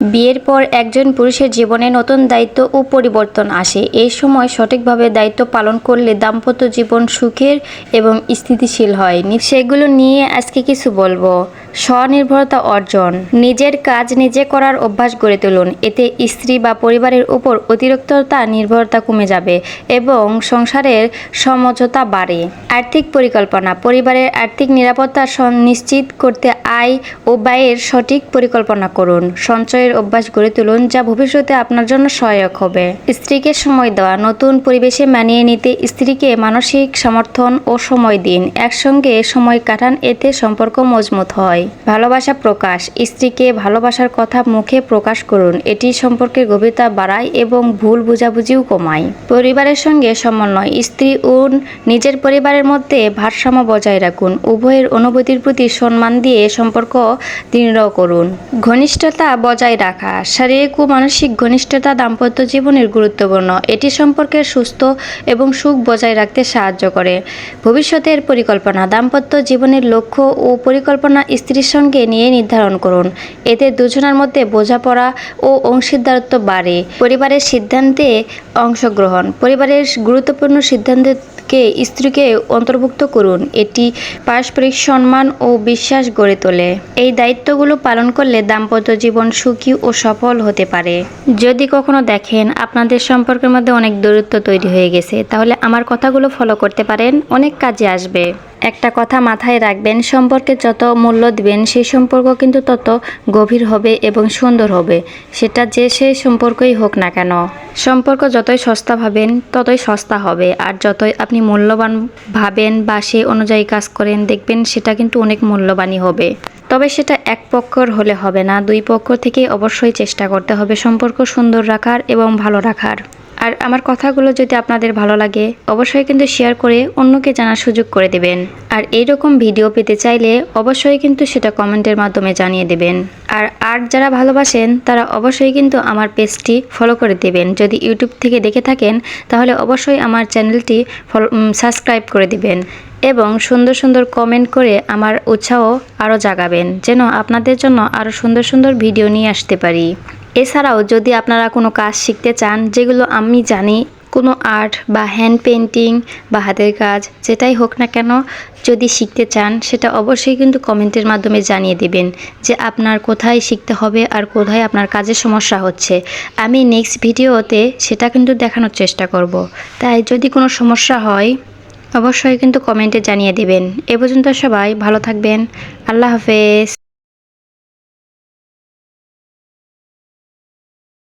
বিয়ের পর একজন পুরুষের জীবনে নতুন দায়িত্ব ও পরিবর্তন আসে। এই সময় সঠিকভাবে দায়িত্ব পালন করলে দাম্পত্য জীবন সুখের এবং স্থিতিশীল হয়। সেগুলো নিয়ে আজকে কিছু বলব। স্বনির্ভরতা অর্জন। নিজের কাজ নিজে করার অভ্যাস গড়ে তুলুন। এতে স্ত্রী বা পরিবারের উপর অতিরিক্ততা, নির্ভরতা কমে যাবে এবং সংসারের সমঝোতা বাড়ে। আর্থিক পরিকল্পনা। পরিবারের আর্থিক নিরাপত্তা নিশ্চিত করতে আয় ও ব্যয়ের সঠিক পরিকল্পনা করুন। সঞ্চয়ের অভ্যাস গড়ে তুলুন যা ভবিষ্যতে আপনার জন্য সহায়ক হবে। স্ত্রীকে সময় দেওয়া, নতুন পরিবেশে মানিয়ে নিতে, স্ত্রীকে মানসিক সমর্থন ও সময় দিন। একসঙ্গে সময় কাটান, এতে সম্পর্ক মজবুত হয়। ভালোবাসা প্রকাশ, স্ত্রীকে ভালোবাসার কথা মুখে প্রকাশ করুন, এটি সম্পর্কের গভীরতা বাড়ায় এবং ভুল বোঝাবুঝিও কমায়। পরিবারের সঙ্গে সমন্বয়, স্ত্রী ও নিজের পরিবারের মধ্যে ভারসাম্য বজায় রাখুন, উভয়ের অনুভূতির প্রতি সম্মান দিয়ে সম্পর্ক দৃঢ় করুন। ঘনিষ্ঠতা বজায় রাখা শারীরিক ও মানসিক ঘনিষ্ঠতা দাম্পত্য জীবনের গুরুত্বপূর্ণ। এটি সম্পর্কে সুস্থ এবং সুখ বজায় রাখতে সাহায্য করে। ভবিষ্যতের পরিকল্পনা, দাম্পত্য জীবনের লক্ষ্য ও পরিকল্পনা স্ত্রীর সঙ্গে নিয়ে নির্ধারণ করুন। এতে দুজনের মধ্যে বোঝাপড়া ও অংশীদারত্ব বাড়ে। পরিবারের সিদ্ধান্তে অংশগ্রহণ। পরিবারের গুরুত্বপূর্ণ সিদ্ধান্তকে স্ত্রীকে অন্তর্ভুক্ত করুন। এটি পারস্পরিক সম্মান ও বিশ্বাস গড়ে তোলে। এই দায়িত্বগুলো পালন করলে দাম্পত্য জীবন সুখী ও সফল হতে পারে। যদি কখনো দেখেন আপনাদের সম্পর্কের মধ্যে অনেক দূরত্ব তৈরি হয়ে গেছে, তাহলে আমার কথাগুলো ফলো করতে পারেন। অনেক কাজে আসবে। একটা কথা মাথায় রাখবেন, সম্পর্কে যত মূল্য দিবেন, সেই সম্পর্ক কিন্তু তত গভীর হবে এবং সুন্দর হবে। সেটা যে সেই সম্পর্কই হোক না কেন। সম্পর্ক যতই সস্তা ভাবেন, ততই সস্তা হবে। আর যতই আপনি মূল্যবান ভাবেন বা সেই অনুযায়ী কাজ করেন, দেখবেন সেটা কিন্তু অনেক মূল্যবানই হবে। তবে সেটা এক পক্ষর হলে হবে না। দুই পক্ষ থেকে অবশ্যই চেষ্টা করতে হবে সম্পর্ক সুন্দর রাখার এবং ভালো রাখার। আর আমার কথাগুলো যদি আপনাদের ভালো লাগে, অবশ্যই কিন্তু শেয়ার করে অন্যকে জানার সুযোগ করে দেবেন। আর এইরকম ভিডিও পেতে চাইলে অবশ্যই কিন্তু সেটা কমেন্টের মাধ্যমে জানিয়ে দেবেন। আর আর্ট যারা ভালোবাসেন, তারা অবশ্যই কিন্তু আমার পেজটি ফলো করে দেবেন। যদি ইউটিউব থেকে দেখে থাকেন, তাহলে অবশ্যই আমার চ্যানেলটি সাবস্ক্রাইব করে দেবেন এবং সুন্দর সুন্দর কমেন্ট করে আমার উৎসাহ আরও জাগাবেন, যেন আপনাদের জন্য আরও সুন্দর সুন্দর ভিডিও নিয়ে আসতে পারি। এছাড়াও যদি আপনারা কোনো কাজ শিখতে চান, যেগুলো আমি জানি, কোনো আর্ট বা হ্যান্ড পেন্টিং বা হাতের কাজ, যেটাই হোক না কেন, যদি শিখতে চান, সেটা অবশ্যই কিন্তু কমেন্টের মাধ্যমে জানিয়ে দিবেন যে আপনার কোথায় শিখতে হবে আর কোথায় আপনার কাজের সমস্যা হচ্ছে। আমি নেক্সট ভিডিওতে সেটা কিন্তু দেখানোর চেষ্টা করব। তাই যদি কোনো সমস্যা হয়, অবশ্যই কিন্তু কমেন্টে জানিয়ে দিবেন। এ পর্যন্ত সবাই ভালো থাকবেন। আল্লাহ হাফেজ।